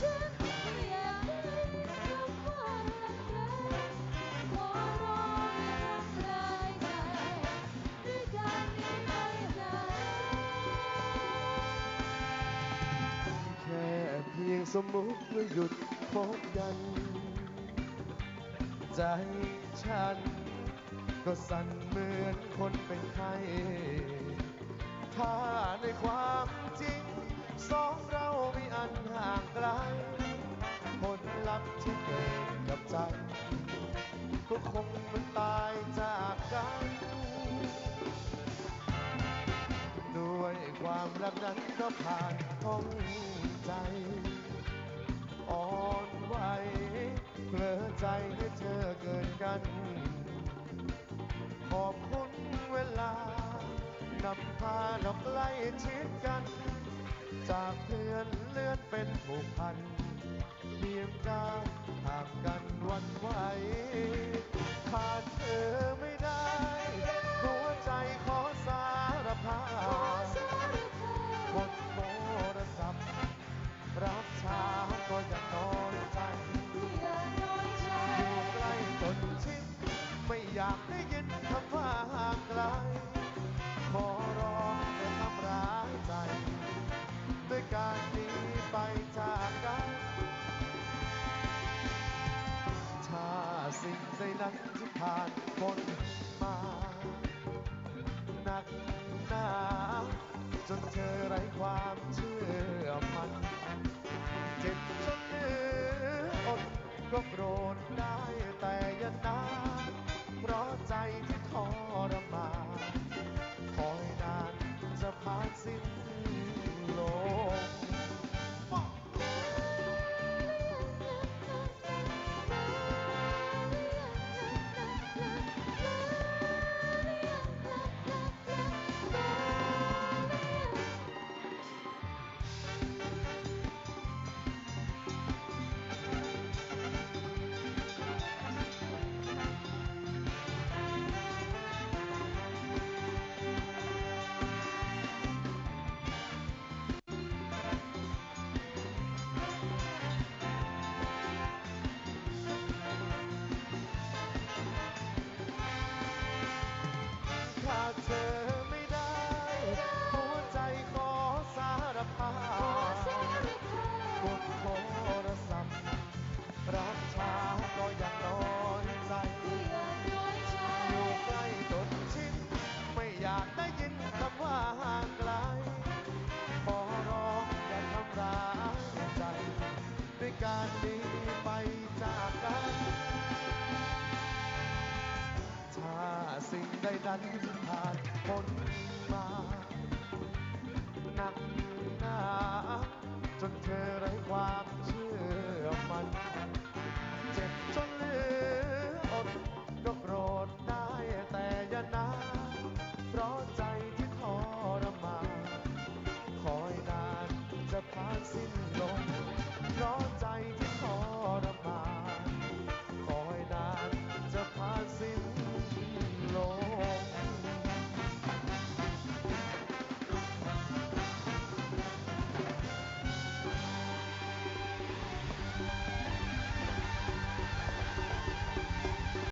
พียงสมมุติว่าหยุดพบกัน ใจฉัน ก็สั่นเหมือนคนเป็นไข้ถ้าในความจริง รักนั้นก็ผ่านห้องใจ อ่อนไหวเพลอใจให้เธอเกินกัน ขอบคุณเวลานำพาเราใกล้ชิดกัน จากเพื่อนเลื่อนเป็นผูกพันเพียงก้าวห่างกันวันไหวขาดเธอ นั้นที่ผ่านพ้นมาหนักหนาจนเธอไร้ความเชื่อมันันผ่านพ้นมาหนักหนาจนเธอไร้ความ